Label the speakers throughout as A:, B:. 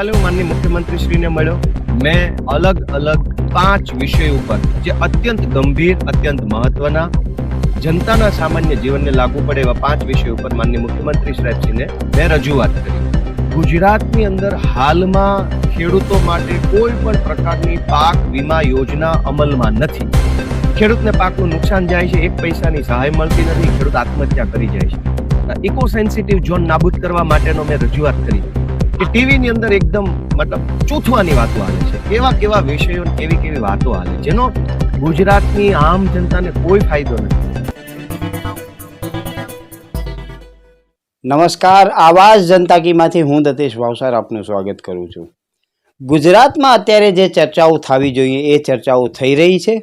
A: ગઈકાલે હું માનની મુખ્યમંત્રીશ્રીને મળ્યો. મેં અલગ અલગ પાંચ વિષય ઉપર, જે અત્યંત ગંભીર, અત્યંત મહત્વના, જનતાના સામાન્ય જીવનને લાગુ પડે એવા પાંચ વિષયો ઉપર માનની મુખ્યમંત્રી સાહેબજીને મેં રજૂઆત કરી. ગુજરાતની અંદર હાલમાં ખેડૂતો માટે કોઈ પણ પ્રકારની પાક વીમા યોજના અમલમાં નથી. ખેડૂતને પાકનું નુકસાન જાય છે, એક પૈસાની સહાય મળતી નથી, ખેડૂત આત્મહત્યા કરી જાય છે. ઇકો સેન્સિટિવ ઝોન નાબૂદ કરવા માટેનો મેં રજૂઆત કરી. કે ટીવીની અંદર એકદમ મતલબ ચૂથવાની વાતો આવે છે. કેવા કેવા વિષયો, કેવી કેવી વાતો આવે જેનો ગુજરાતની આમ જનતાને કોઈ ફાયદો નથી.
B: નમસ્કાર. આવાજ જનતા કીમાંથી હું દતેશ ભાવસાર આપનું સ્વાગત કરું છું. ગુજરાતમાં અત્યારે જે ચર્ચાઓ થવી જોઈએ એ ચર્ચાઓ થઈ રહી છે.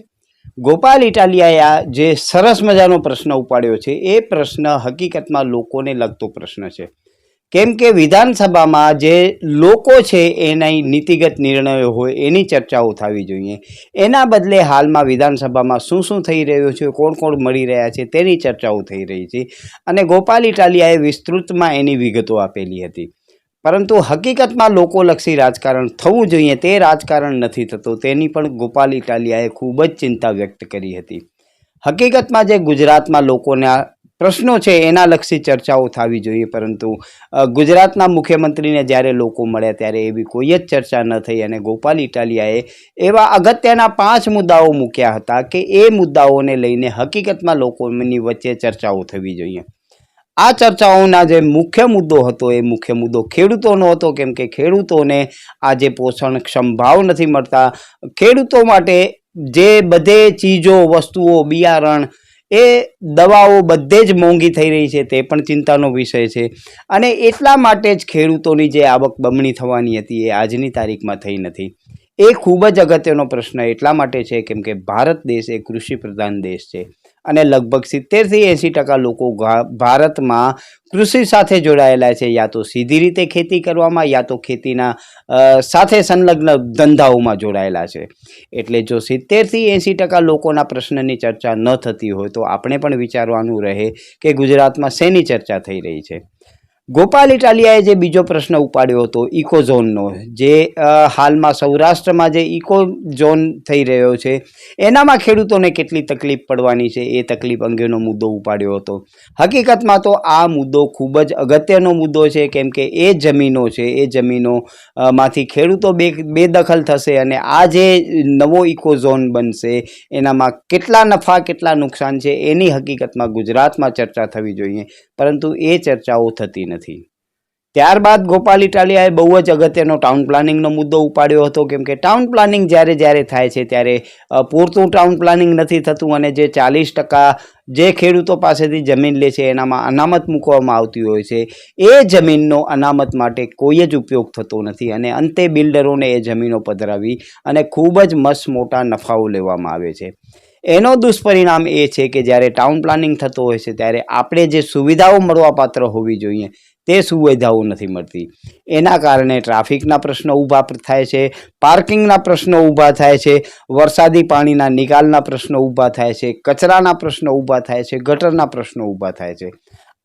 B: ગોપાલ ઇટાલિયાએ આ જે સરસ મજાનો પ્રશ્ન ઉપાડ્યો છે, એ પ્રશ્ન હકીકતમાં લોકોને લગતો પ્રશ્ન છે. કેમ કે વિધાનસભામાં જે લોકો છે એના નીતિગત નિર્ણયો હોય, એની ચર્ચાઓ થવી જોઈએ. એના બદલે હાલમાં વિધાનસભામાં શું શું થઈ રહ્યું છે, કોણ કોણ મળી રહ્યા છે, તેની ચર્ચાઓ થઈ રહી છે. અને ગોપાલ ઇટાલિયાએ વિસ્તૃતમાં એની વિગતો આપેલી હતી. પરંતુ હકીકતમાં લોકોલક્ષી રાજકારણ થવું જોઈએ, તે રાજકારણ નથી થતું. તેની પણ ગોપાલ ઇટાલિયાએ ખૂબ જ ચિંતા વ્યક્ત કરી હતી. હકીકતમાં જે ગુજરાતમાં લોકોના પ્રશ્નો છે, એના લક્ષી ચર્ચાઓ થવી જોઈએ. પરંતુ ગુજરાતના મુખ્યમંત્રીને જ્યારે લોકો મળ્યા, ત્યારે એવી કોઈ જ ચર્ચા ન થઈ અને ગોપાલ ઇટાલિયાએ એવા અગત્યના પાંચ મુદ્દાઓ મૂક્યા હતા કે એ મુદ્દાઓને લઈને હકીકતમાં લોકોની વચ્ચે ચર્ચાઓ થવી જોઈએ. આ ચર્ચાઓના જે મુખ્ય મુદ્દો હતો, એ મુખ્ય મુદ્દો ખેડૂતોનો હતો. કેમ કે ખેડૂતોને આજે પોષણક્ષમ ભાવ નથી મળતા. ખેડૂતો માટે જે બધે ચીજો, વસ્તુઓ, બિયારણ એ દવાઓ બધે જ મોંઘી થઈ રહી છે, તે પણ ચિંતાનો વિષય છે. અને એટલા માટે જ ખેડૂતોની જે આવક બમણી થવાની હતી, એ આજની તારીખમાં થઈ નથી. એ ખૂબ જ અગત્યનો પ્રશ્ન એટલા માટે છે કેમ કે ભારત દેશ એ કૃષિ પ્રધાન દેશ છે અને લગભગ સિત્તેરથી એંસી ટકા લોકો ભારતમાં કૃષિ સાથે જોડાયેલા છે. યા તો સીધી રીતે ખેતી કરવામાં, યા તો ખેતીના સાથે સંલગ્ન ધંધાઓમાં જોડાયેલા છે. એટલે જો સિત્તેરથી એંસી ટકા લોકોના પ્રશ્નની ચર્ચા ન થતી હોય તો આપણે પણ વિચારવાનું રહે કે ગુજરાતમાં શેની ચર્ચા થઈ રહી છે. ગોપાલ ઇટાલિયાએ જે બીજો પ્રશ્ન ઉપાડ્યો હતો ઇકો ઝોનનો જે હાલમાં સૌરાષ્ટ્રમાં જે ઇકો ઝોન થઈ રહ્યો છે, એનામાં ખેડૂતોને કેટલી તકલીફ પડવાની છે એ તકલીફ અંગેનો મુદ્દો ઉપાડ્યો હતો. હકીકતમાં તો આ મુદ્દો ખૂબ જ અગત્યનો મુદ્દો છે, કેમ કે એ જમીનો છે, એ જમીનો માંથી ખેડૂતો બે બેદખલ થશે અને આ જે નવો ઇકો ઝોન બનશે, એનામાં કેટલા નફા, કેટલા નુકસાન છે, એની હકીકતમાં ગુજરાતમાં ચર્ચા થવી જોઈએ. પરંતુ એ ચર્ચાઓ થતી નથી. ત્યારબાદ ગોપાલ ઇટાલિયાએ બહુ જ અગત્યનો ટાઉન પ્લાનિંગનો મુદ્દો ઉપાડ્યો હતો, કેમ કે ટાઉન પ્લાનિંગ જ્યારે જ્યારે થાય છે ત્યારે પૂરતું ટાઉન પ્લાનિંગ નથી થતું અને જે ચાલીસ ટકા જે ખેડૂતો પાસેથી જમીન લે છે એનામાં અનામત મૂકવામાં આવતી હોય છે, એ જમીનનો અનામત માટે કોઈ જ ઉપયોગ થતો નથી અને અંતે બિલ્ડરોને એ જમીનો પધરાવી અને ખૂબ જ મસ્ત મોટા નફાઓ લેવામાં આવે છે. એનો દુષ્પરિણામ એ છે કે જ્યારે ટાઉન પ્લાનિંગ થતો હોય છે, ત્યારે આપણે જે સુવિધાઓ મળવાપાત્ર હોવી જોઈએ, તે સુવિધાઓ નથી મળતી. એના કારણે ટ્રાફિકના પ્રશ્નો ઊભા થાય છે, પાર્કિંગના પ્રશ્નો ઊભા થાય છે, વરસાદી પાણીના નિકાલના પ્રશ્નો ઊભા થાય છે, કચરાના પ્રશ્નો ઊભા થાય છે, ગટરના પ્રશ્નો ઊભા થાય છે.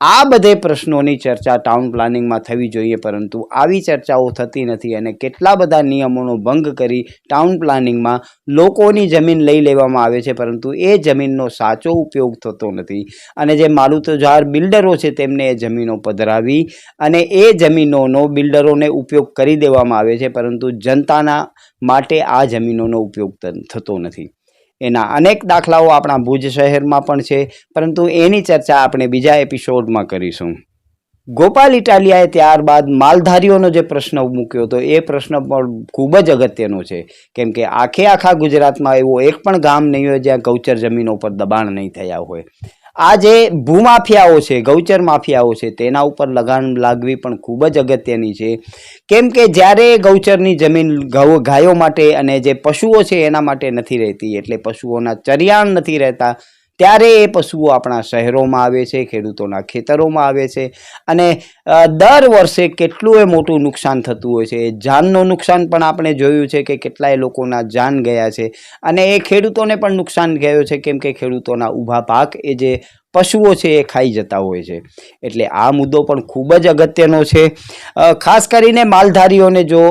B: આ બધે પ્રશ્નોની ચર્ચા ટાઉન પ્લાનિંગમાં થવી જોઈએ, પરંતુ આવી ચર્ચાઓ થતી નથી અને કેટલા બધા નિયમોનો ભંગ કરી ટાઉન પ્લાનિંગમાં લોકોની જમીન લઈ લેવામાં આવે છે, પરંતુ એ જમીનનો સાચો ઉપયોગ થતો નથી. અને જે માલુતજાર બિલ્ડરો છે, તેમને એ જમીનો પધરાવી અને એ જમીનોનો બિલ્ડરોને ઉપયોગ કરી દેવામાં આવે છે, પરંતુ જનતાના માટે આ જમીનોનો ઉપયોગ થતો નથી. એના અનેક દાખલાઓ આપણા ભુજ શહેરમાં પણ છે, પરંતુ એની ચર્ચા આપણે બીજા એપિસોડમાં કરીશું. ગોપાલ ઇટાલિયાએ ત્યારબાદ માલધારીઓનો જે પ્રશ્ન મૂક્યો હતો, એ પ્રશ્ન પણ ખૂબ જ અગત્યનો છે. કેમ કે આખે આખા ગુજરાતમાં એવો એક પણ ગામ નહીં હોય જ્યાં ગૌચર જમીનો પર દબાણ નહીં થયા હોય. આ જે ભૂમાફિયાઓ છે, ગૌચર માફિયાઓ છે, તેના ઉપર લગામ લાગવી પણ ખૂબ જ અગત્યની છે. કેમ કે જ્યારે ગૌચરની જમીન ગૌ ગાયો માટે અને જે પશુઓ છે એના માટે નથી રહેતી, એટલે પશુઓના ચરિયાણ નથી રહેતા ત્યારે એ પશુઓ આપણા શહેરોમાં આવે છે, ખેડૂતોના ખેતરોમાં આવે છે અને દર વર્ષે કેટલું એ મોટું નુકસાન થતું હોય છે. જાનનું નુકસાન પણ આપણે જોયું છે કે કેટલાય લોકોના જાન ગયા છે અને એ ખેડૂતોને પણ નુકસાન ગયો છે. કેમ કે ખેડૂતોના ઊભા પાક એ જે પશુઓ છે એ ખાઈ જતા હોય છે. એટલે આ મુદ્દો પણ ખૂબ જ અગત્યનો છે. ખાસ કરીને માલધારીઓને જો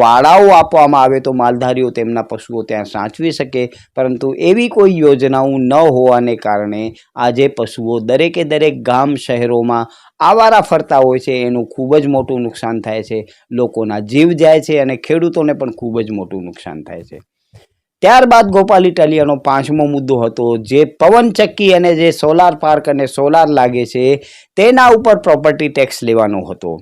B: વાળાઓ આપવામાં આવે તો માલધારીઓ તેમના પશુઓ ત્યાં સાચવી શકે. પરંતુ એવી કોઈ યોજનાઓ ન હોવાને કારણે આજે પશુઓ દરેકે દરેક ગામ શહેરોમાં આવારા ફરતા હોય છે. એનું ખૂબ જ મોટું નુકસાન થાય છે. લોકોના જીવ જાય છે અને ખેડૂતોને પણ ખૂબ જ મોટું નુકસાન થાય છે. ત્યારબાદ ગોપાલ ઇટાલિયાનો પાંચમો મુદ્દો હતો, જે પવનચક્કી અને જે સોલાર પાર્ક અને સોલાર લાગે છે, તેના ઉપર પ્રોપર્ટી ટેક્સ લેવાનો હતો.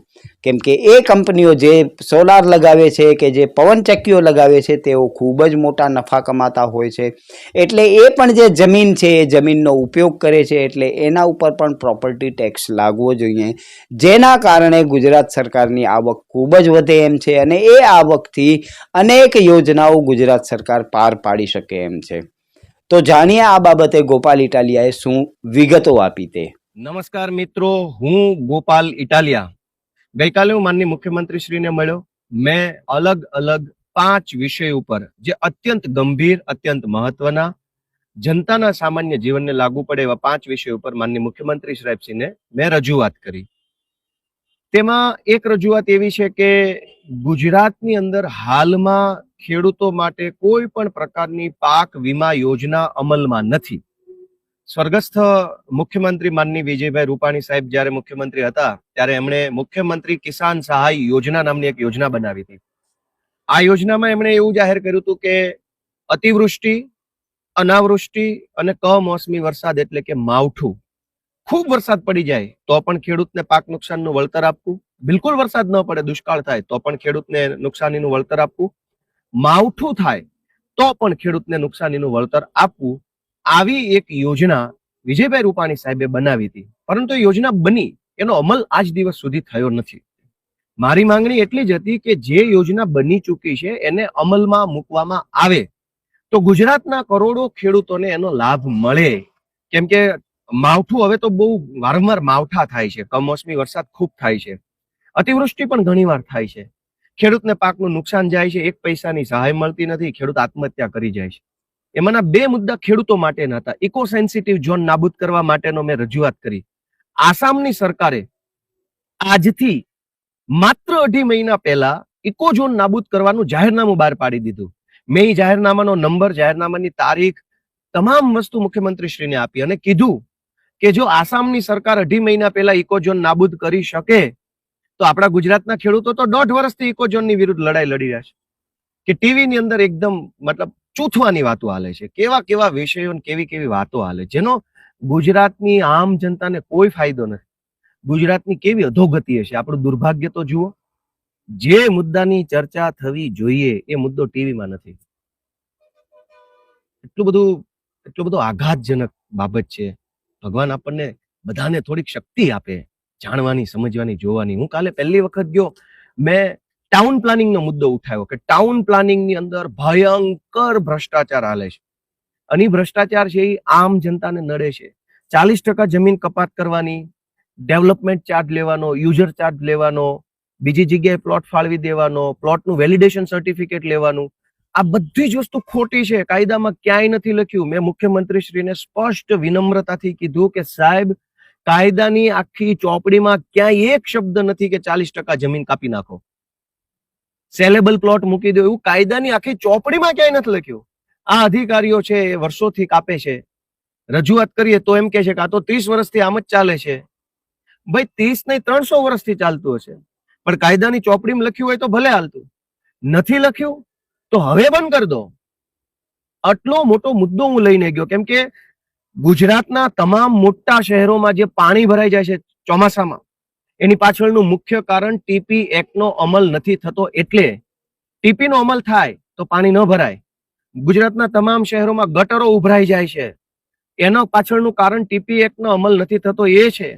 B: કેમ કે એ કંપનીઓ જે સોલાર લગાવે છે કે જે પવન ચક્કીઓ લગાવે છે, તેઓ ખૂબ જ મોટા નફા કમાતા હોય છે. એટલે એ પણ જે જમીન છે, એ જમીનનો ઉપયોગ કરે છે, એટલે એના ઉપર પણ પ્રોપર્ટી ટેક્સ લાગવો જોઈએ. જેના કારણે ગુજરાત સરકારની આવક ખૂબ જ વધે એમ છે અને એ આવકથી અનેક યોજનાઓ ગુજરાત સરકાર પાર પાડી શકે એમ છે. તો જાણીએ આ બાબતે ગોપાલ ઇટાલિયાએ શું વિગતો આપી તે.
A: નમસ્કાર મિત્રો, હું ગોપાલ ઇટાલિયા. ગઈકાલે હું માનની મુખ્યમંત્રી શ્રીને મળ્યો. મેં અલગ અલગ પાંચ વિષય ઉપર, જે અત્યંત ગંભીર, અત્યંત મહત્વના, જનતાના સામાન્ય જીવનને લાગુ પડે એવા પાંચ વિષય ઉપર માનની મુખ્યમંત્રી સાહેબસિંહને મેં રજૂઆત કરી. તેમાં એક રજૂઆત એવી છે કે ગુજરાતની અંદર હાલમાં ખેડૂતો માટે કોઈ પણ પ્રકારની પાક વીમા યોજના અમલમાં નથી. સ્વર્ગસ્થ મુખ્યમંત્રી માનની વિજયભાઈ રૂપાણી સાહેબ જ્યારે મુખ્યમંત્રી હતા, ત્યારે એમણે મુખ્યમંત્રી કિસાન સહાય યોજના નામની એક યોજના બનાવી હતી. આ યોજનામાં એમણે એવું જાહેર કર્યું હતું કે અતિવૃષ્ટિ, અનાવૃષ્ટિ અને કમોસમી વરસાદ એટલે કે માવઠું. ખૂબ વરસાદ પડી જાય તો પણ ખેડૂતને પાક નુકસાનનું વળતર આપવું. બિલકુલ વરસાદ ન પડે, દુષ્કાળ થાય તો પણ ખેડૂતને નુકસાનીનું વળતર આપવું. માવઠું થાય તો પણ ખેડૂતને નુકસાનીનું વળતર આપવું. આવી એક યોજના વિજયભાઈ રૂપાણી સાહેબે બનાવી હતી. પરંતુ યોજના બની, એનો અમલ આજ દિવસ સુધી થયો નથી. મારી માંગણી એટલી જ હતી કે જે યોજના બની ચૂકી છે, એને અમલમાં મૂકવામાં આવે. તો ગુજરાતના કરોડો ખેડૂતોને એનો લાભ મળે. કેમ કે માવઠું હવે તો બહુ વારંવાર માવઠા થાય છે, કમોસમી વરસાદ ખૂબ થાય છે. અતિવૃષ્ટિ પણ ઘણીવાર થાય છે. ખેડૂતને પાકનું નુકસાન જાય છે, એક પૈસાની સહાય મળતી નથી, ખેડૂત આત્મહત્યા કરી જાય છે. એમાંના બે મુદ્દા ખેડૂતો માટેના હતા. ઇકો સેન્સિટિવ ઝોન નાબૂદ કરવા માટેનો મેં રજૂઆત કરી. આસામની સરકારે આજથી માત્ર અઢી મહિના પહેલા ઇકો ઝોન નાબૂદ કરવાનું જાહેરનામું બહાર પાડી દીધું. મેં જાહેરનામાનો નંબર, જાહેરનામાની તારીખ, તમામ વસ્તુ મુખ્યમંત્રી શ્રીને આપી અને કીધું કે જો આસામની સરકાર અઢી મહિના પહેલા ઇકો ઝોન નાબૂદ કરી શકે, તો આપણા ગુજરાતના ખેડૂતો તો દોઢ વર્ષથી ઇકો ઝોનની વિરુદ્ધ લડાઈ લડી રહ્યા છે. કે ટીવીની અંદર એકદમ મતલબ ચૂથવાની વાતો હાલે છે. કેવા કેવા વિષયો કેવી કેવી વાતો હાલે. જેનો ગુજરાતની આમ જનતાને કોઈ ફાયદો નથી. ગુજરાતની કેવી અધોગતિ હશે? આપણું દુર્ભાગ્ય તો જુઓ. જે મુદ્દાની ચર્ચા થવી જોઈએ એ મુદ્દો ટીવીમાં નથી. એટલું બધું એટલું બધું આઘાતજનક બાબત છે. ભગવાન આપણને બધાને થોડીક શક્તિ આપે. જાણવાની, સમજવાની, જોવાની. હું કાલે પહેલી વખત ગયો. મેં ટાઉન પ્લાનિંગનો મુદ્દો ઉઠાવ્યો કે ટાઉન પ્લાનિંગની અંદર ભયંકર ભ્રષ્ટાચાર હાલે છે. અને ભ્રષ્ટાચાર છે એ આમ જનતાને નડે છે. ચાલીસ ટકા જમીન કપાત કરવાની ડેવલપમેન્ટ ચાર્જ લેવાનો યુઝર ચાર્જ લેવાનો, બીજી જગ્યાએ પ્લોટ ફાળવી દેવાનો પ્લોટનું વેલિડેશન સર્ટિફિકેટ લેવાનું, આ બધી જ વસ્તુ ખોટી છે. કાયદામાં ક્યાંય નથી લખ્યું. મેં મુખ્યમંત્રી શ્રીને સ્પષ્ટ વિનમ્રતાથી કીધું કે સાહેબ, કાયદાની આખી ચોપડીમાં ક્યાંય એક શબ્દ નથી કે ચાલીસ ટકા જમીન કાપી નાખો. સેલેબલ પ્લોટ મૂકી દો, એવું કાયદાની આખી ચોપડીમાં ક્યાંય નથી લખ્યું. આ અધિકારીઓ છે, એ વર્ષોથી કાપે છે. રજૂઆત કરીએ તો એમ કે છે કે આ તો ત્રીસ વર્ષથી આમ જ ચાલે છે. ભાઈ, ત્રીસ નહીં, ત્રણસો વર્ષથી ચાલતું હશે. પણ કાયદાની ચોપડીમાં લખ્યું હોય તો ભલે હાલતું. નથી લખ્યું, તો હવે બંધ કરી દો. આટલો મોટો મુદ્દો હું લઈને ગયો, કેમ કે ગુજરાતના તમામ મોટા શહેરોમાં જે પાણી ભરાઈ જાય છે ચોમાસામાં એની પાછળનું મુખ્ય કારણ ટીપી એક્ટનો અમલ નથી થતો એટલે ટીપીનો અમલ થાય તો પાણી ન ભરાય. ગુજરાતના તમામ શહેરોમાં ગટરો ઉભરાઈ જાય છે. એના પાછળનું કારણ ટીપી એક્ટનો અમલ નથી થતો એ છે.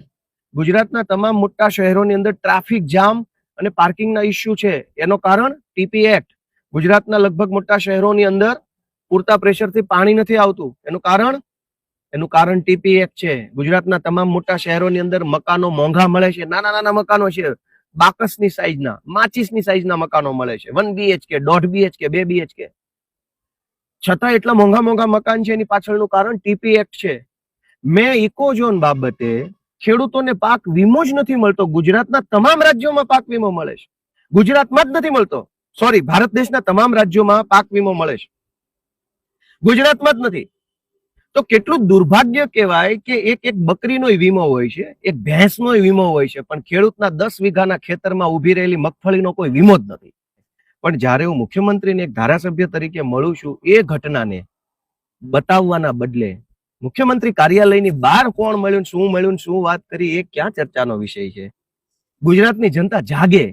A: ગુજરાતના તમામ મોટા શહેરોની અંદર ટ્રાફિક જામ અને પાર્કિંગના ઇસ્યુ છે. એનો કારણ ટીપી એક્ટ. ગુજરાતના લગભગ મોટા શહેરોની અંદર પૂરતા પ્રેશરથી પાણી નથી આવતું. એનું કારણ એનું કારણ ટીપી એક છે. ગુજરાતના તમામ મોટા શહેરોની અંદર મકાનો મોંઘા મળે છે. નાના નાના મકાનો છે. બાકસની સાઈઝના માચીસની સાઈઝના મકાનો મળે છે. વન બીએચકે દોઢ બીએચકે બે બીએચકે છતાં એટલા મોંઘા મોંઘા મકાન છે એની પાછળનું કારણ ટીપી એક્ટ છે. મેં ઇકોઝોન બાબતે ખેડૂતોને પાક વીમો જ નથી મળતો. ગુજરાતના તમામ રાજ્યોમાં પાક વીમો મળે છે. ગુજરાતમાં જ નથી મળતો. સોરી ભારત દેશના તમામ રાજ્યોમાં પાક વીમો મળે છે. ગુજરાતમાં જ નથી. તો કેટલું દુર્ભાગ્ય કહેવાય કે એક એક બકરીનો વીમો હોય છે, એક ભેંસનો વીમો હોય છે, પણ ખેડૂતના દસ વીઘાના ખેતરમાં ઊભી રહેલી મગફળીનો કોઈ વીમો જ નથી. પણ જ્યારે હું મુખ્યમંત્રીને એક ધારાસભ્ય તરીકે મળું છું, એ ઘટનાને બતાવવાના બદલે મુખ્યમંત્રી કાર્યાલયની બહાર કોણ મળ્યું શું મળ્યું શું વાત કરી, એ ક્યાં ચર્ચાનો વિષય છે? ગુજરાતની જનતા જાગે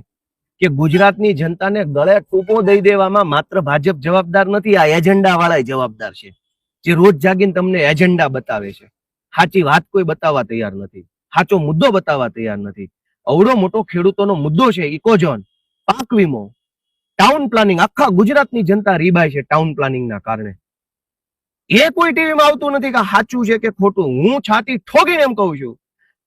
A: કે ગુજરાતની જનતાને ગળે ટૂંકો દઈ દેવામાં માત્ર ભાજપ જવાબદાર નથી, આ એજન્ડા વાળા જવાબદાર છે. જે રોજ જાગીને તમને એજન્ડા બતાવે છે. સાચી વાત કોઈ બતાવવા તૈયાર નથી. સાચો મુદ્દો બતાવવા તૈયાર નથી. અવડો મોટો ખેડૂતોનો મુદ્દો છે ઇકોઝોન પાક વીમો. ટાઉન પ્લાનિંગ આખા ગુજરાતની જનતા રીબાય છે ટાઉન પ્લાનિંગના કારણે. એ કોઈ ટીવીમાં આવતું નથી કે સાચું છે કે ખોટું. હું છાતી ઠોકીને એમ કહું છું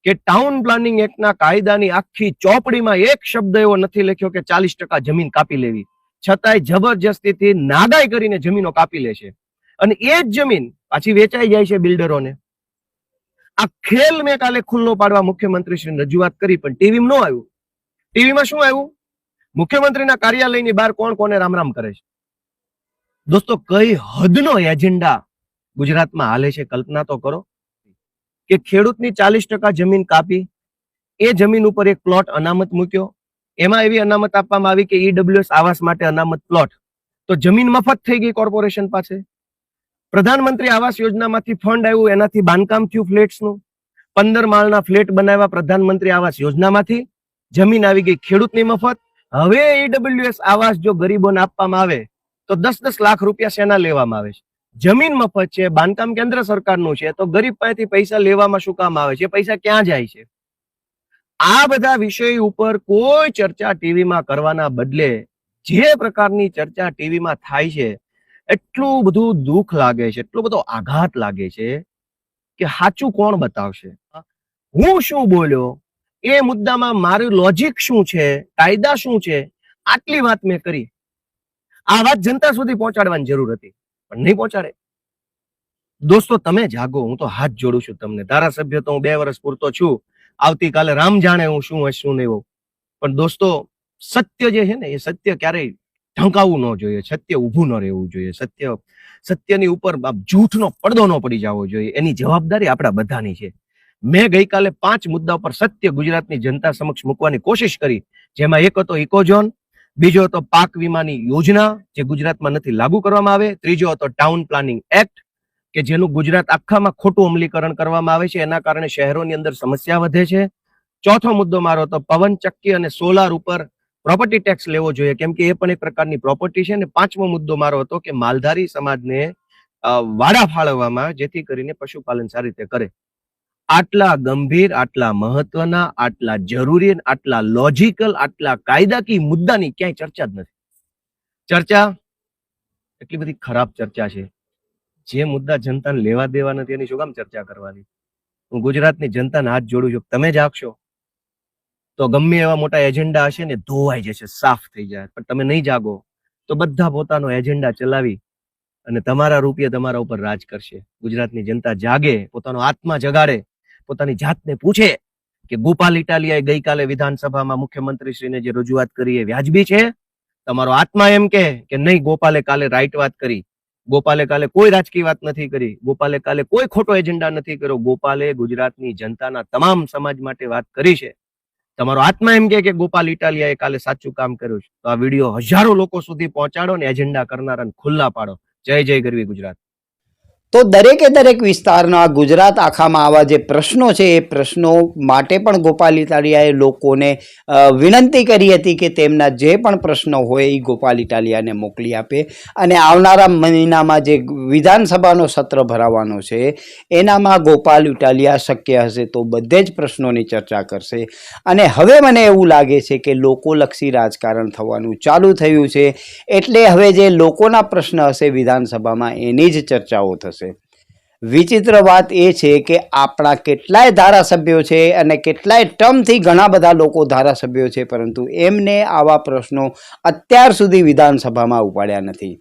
A: કે ટાઉન પ્લાનિંગ એક્ટના કાયદાની આખી ચોપડીમાં એક શબ્દ એવો નથી લખ્યો કે ચાલીસ ટકા જમીન કાપી લેવી. છતાંય જબરજસ્તીથી નાગાઈ કરીને જમીનો કાપી લે છે. અને એ જ જમીન પાછી વેચાઈ જાય છે બિલ્ડરોને. આ ખેલ મેં કાલે ખુલ્લો પાડવા મુખ્યમંત્રી શ્રી રજૂઆત કરી, પણ ટીવીમાં ન આવ્યું. ટીવીમાં શું આવ્યું? મુખ્યમંત્રીના કાર્યાલયની બહાર કોણ કોને રામ રામ કરે છે? દોસ્તો, કઈ હદનો એજન્ડા ગુજરાતમાં હાલે છે કલ્પના તો કરો. કે ખેડૂતની ચાલીસ ટકા જમીન કાપી, એ જમીન ઉપર એક પ્લોટ અનામત મૂક્યો. એમાં એવી અનામત આપવામાં આવી કે ઈડબ્લ્યુએસ આવાસ માટે અનામત પ્લોટ તો જમીન મફત થઈ ગઈ કોર્પોરેશન પાસે. પ્રધાનમંત્રી આવાસ યોજનામાંથી ફંડ આવ્યું, એનાથી બાંધકામ થયું ફ્લેટ્સનું. પંદર માળના ફ્લેટ બનાવ્યા પ્રધાનમંત્રી આવાસ યોજનામાંથી. જમીન આવી ગઈ ખેડૂતની મફત. હવે એડબ્લ્યુએસ આવાસ જો ગરીબોને આપવામાં આવે, તો દસ દસ લાખ રૂપિયા શેના લેવામાં આવે છે? જમીન મફત છે, બાંધકામ કેન્દ્ર સરકારનું છે, તો ગરીબ પાસેથી પૈસા લેવામાં શું કામ આવે છે? પૈસા ક્યાં જાય છે? આ બધા વિષય ઉપર કોઈ ચર્ચા ટીવીમાં કરવાના બદલે જે પ્રકારની ચર્ચા ટીવીમાં થાય છે એટલું બધું દુઃખ લાગે છે, એટલો બધો આઘાત લાગે છે કે સાચું કોણ બતાવશે? હું શું બોલ્યો? એ મુદ્દામાં મારું લોજિક શું છે? કાયદા શું છે? આટલી વાત મેં કરી. આ વાત જનતા સુધી પહોંચાડવાની જરૂર હતી, પણ નહીં પહોંચાડે. દોસ્તો, તમે જાગો, હું તો હાથ જોડું છું તમને. ધારાસભ્ય તો હું બે વર્ષ પૂરતો છું. આવતીકાલે રામ જાણે હું શું હશું નહીં હોઉં પણ દોસ્તો, સત્ય જે છે ને, એ સત્ય ક્યારેય ઢંકાવવું ન જોઈએ, સત્ય ઊભું ન રહેવું જોઈએ, સત્ય, સત્યની ઉપર જૂઠનો પડદો ન પડી જવો જોઈએ, એની જવાબદારી આપણા બધાની છે. મેં ગઈકાલે પાંચ મુદ્દા પર સત્ય ગુજરાતની જનતા સમક્ષ મૂકવાની કોશિશ કરી, જેમાં એક હતો ઇકોઝોન, બીજો હતો પાક વીમાની યોજના, જે ગુજરાતમાં નથી લાગુ કરવામાં આવે, ત્રીજો હતો ટાઉન પ્લાનિંગ એક્ટ, કે જેનું ગુજરાત આખામાં ખોટું અમલીકરણ કરવામાં આવે છે, એના કારણે શહેરોની અંદર સમસ્યા વધે છે. ચોથો મુદ્દો મારો હતો પવન ચક્કી અને સોલાર ઉપર પ્રોપર્ટી ટેક્સ લેવો જોઈએ. કેમ કે એ પણ એક પ્રકારની પ્રોપર્ટી છે અને પાંચમો મુદ્દો મારો હતો કે માલધારી સમાજને વાડા ફાળવવામાં જેથી કરીને પશુપાલન સારી રીતે કરે. આટલા ગંભીર, આટલા મહત્વના, આટલા જરૂરી આટલા લોજિકલ આટલા કાયદાકીય મુદ્દાની ક્યાંય ચર્ચા જ નથી. ચર્ચા એટલી બધી ખરાબ ચર્ચા છે. જે મુદ્દા જનતાને લેવા દેવા નથી, એની શું કામ ચર્ચા કરવાની? હું ગુજરાતની જનતાને હાથ જોડું છું. તમે જાગશો તો ગમે એવા મોટા એજન્ડા હશે ને, ધોવાઈ જશે, સાફ થઈ જાય. પણ તમે નહીં જાગો, તો બધા પોતાનો એજન્ડા ચલાવી અને તમારા રૂપિયા તમારા ઉપર રાજ કરશે. ગુજરાતની જનતા જાગે, પોતાનો આત્મા જગાડે, પોતાની જાતને પૂછે કે ગોપાલ ઇટાલિયાએ ગઈકાલે વિધાનસભામાં મુખ્યમંત્રીશ્રીને જે રજૂઆત કરી એ વ્યાજબી છે? તમારો આત્મા એમ કે કે નહીં, ગોપાલે કાલે રાઈટ વાત કરી. ગોપાલે કાલે કોઈ રાજકીય વાત નથી કરી. ગોપાલે કાલે કોઈ ખોટો એજન્ડા નથી કર્યો. ગોપાલે ગુજરાતની જનતાના તમામ સમાજ માટે વાત કરી છે. તમારો આત્મા એમ કે ગોપાલ ઇટાલિયાએ કાલે સાચું કામ કર્યું છે. તો આ વીડિયો હજારો લોકો સુધી પહોંચાડો ને એજન્ડા કરનારાને ખુલ્લા પાડો. જય જય ગરવી ગુજરાત.
B: તો દરેકે દરેક વિસ્તારના ગુજરાત આખામાં આવા જે પ્રશ્નો છે, એ પ્રશ્નો માટે પણ ગોપાલ લોકોને વિનંતી કરી હતી કે તેમના જે પણ પ્રશ્નો હોય એ ગોપાલ ઇટાલિયાને મોકલી આપે. અને આવનારા મહિનામાં જે વિધાનસભાનો સત્ર ભરાવાનો છે, એનામાં ગોપાલ ઇટાલિયા શક્ય હશે તો બધે જ પ્રશ્નોની ચર્ચા કરશે. અને હવે મને એવું લાગે છે કે લોકોલક્ષી રાજકારણ થવાનું ચાલુ થયું છે. એટલે હવે જે લોકોના પ્રશ્ન હશે વિધાનસભામાં એની જ ચર્ચાઓ થશે. વિચિત્ર વાત એ છે કે આપણા કેટલાય ધારાસભ્યો છે અને કેટલાય ટર્મથી ઘણા બધા લોકો ધારાસભ્યો છે, પરંતુ એમને આવા પ્રશ્નો અત્યાર સુધી વિધાનસભામાં ઉપાડ્યા નથી.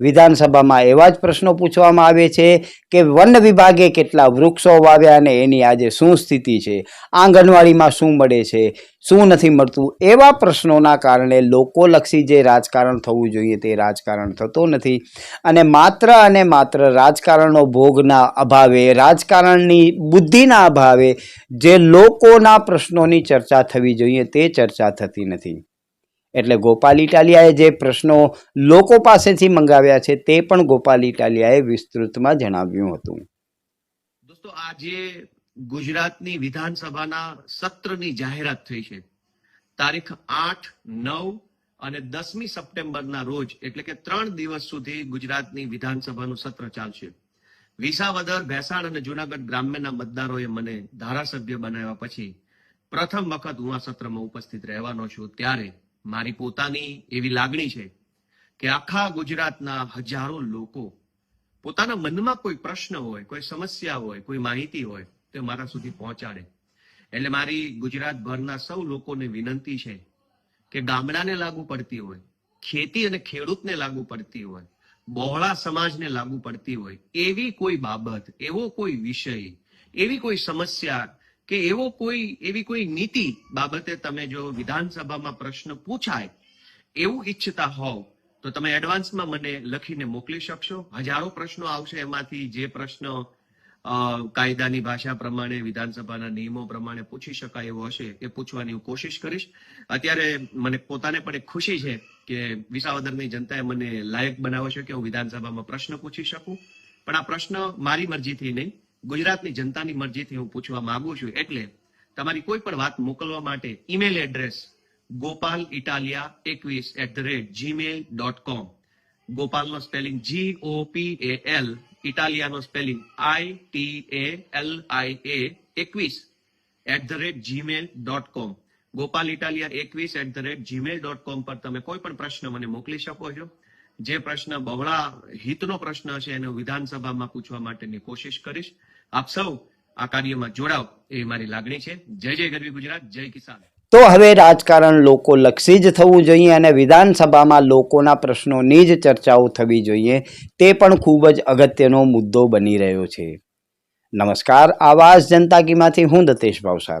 B: વિધાનસભામાં એવા જ પ્રશ્નો પૂછવામાં આવે છે કે વન વિભાગે કેટલા વૃક્ષો વાવ્યા અને એની આજે શું સ્થિતિ છે? આંગણવાડીમાં શું મળે છે? શું નથી મળતું? એવા પ્રશ્નોના કારણે લોકોલક્ષી જે રાજકારણ થવું જોઈએ તે રાજકારણ થતું નથી. અને માત્ર અને માત્ર રાજકારણનો ભોગના અભાવે, રાજકારણની બુદ્ધિના અભાવે જે લોકોના પ્રશ્નોની ચર્ચા થવી જોઈએ તે ચર્ચા થતી નથી. એટલે ગોપાલ ઇટાલિયાએ જે પ્રશ્નો લોકો પાસેથી મંગાવ્યા છે તે પણ ગોપાલ ઇટાલિયાએ વિસ્તૃતમાં જણાવ્યું હતું.
C: દોસ્તો, આજે ગુજરાતની વિધાનસભાના સત્રની જાહેરાત થઈ છે. તારીખ આઠ, નવ અને દસમી સપ્ટેમ્બરના રોજ, એટલે કે ત્રણ દિવસ સુધી ગુજરાતની વિધાનસભાનું સત્ર ચાલશે. વિસાવદર, ભેસાણ અને જુનાગઢ ગ્રામ્યના મતદારોએ મને ધારાસભ્ય બનાવ્યા પછી પ્રથમ વખત હું આ સત્રમાં ઉપસ્થિત રહેવાનો છું. ત્યારે મારી પોતાની એવી લાગણી છે કે આખા ગુજરાતના હજારો લોકો પોતાના મનમાં કોઈ પ્રશ્ન હોય, કોઈ સમસ્યા હોય, કોઈ માહિતી હોય, તે મારા સુધી પહોંચાડે. એટલે મારી ગુજરાતભરના સૌ લોકોને વિનંતી છે કે ગામડાને લાગુ પડતી હોય, ખેતી અને ખેડૂતને લાગુ પડતી હોય, બહોળા સમાજને લાગુ પડતી હોય, એવી કોઈ બાબત, એવો કોઈ વિષય, એવી કોઈ સમસ્યા કે એવો કોઈ, એવી કોઈ નીતિ બાબતે તમે જો વિધાનસભામાં પ્રશ્ન પૂછાય, એવું ઈચ્છતા હોવ, તો તમે એડવાન્સમાં મને લખીને મોકલી શકશો. હજારો પ્રશ્નો આવશે એમાંથી. જે પ્રશ્ન કાયદાની ભાષા પ્રમાણે, વિધાનસભાના નિયમો પ્રમાણે પૂછી શકાય એવો હશે એ પૂછવાની હું કોશિશ કરીશ. અત્યારે મને પોતાને પણ એક ખુશી છે કે વિસાવદરની જનતાએ મને લાયક બનાવ્યો છે કે હું વિધાનસભામાં પ્રશ્ન પૂછી શકું. પણ આ પ્રશ્ન મારી મરજીથી નહીં ગુજરાતની જનતાની મરજીથી હું પૂછવા માંગુ છું એટલે તમારી કોઈ પણ વાત મોકલવા માટે ઈમેલ એડ્રેસ ગોપાલ ઇટાલિયા એકવીસ at the rate gmail dot com ગોપાલનો spelling G O P A L ઇટાલિયાનો spelling I T A L I A એકવીસ at the rate gmail dot com Gopal Italia એકવીસ at the rate gmail dot com પર તમે કોઈ પણ પ્રશ્ન મને મોકલી શકો છો. જે પ્રશ્ન બહોળા હિતનો પ્રશ્ન છે એનો વિધાનસભામાં પૂછવા માટેની કોશિશ કરીશ. આપ સૌ આ કાર્યમાં જોડાવ એ મારી લાગણી છે. જય જય ગરવી ગુજરાત, જય કિસાન.
B: તો હવે રાજકારણ લોકો લક્ષી જ થવું જોઈએ અને વિધાનસભામાં લોકોના પ્રશ્નોની જ ચર્ચાઓ થવી જોઈએ. તે પણ ખૂબ જ અગત્યનો મુદ્દો બની રહ્યો છે. નમસ્કાર, આવાજ જનતા કીમાંથી હું દતેશ ભાવસાર.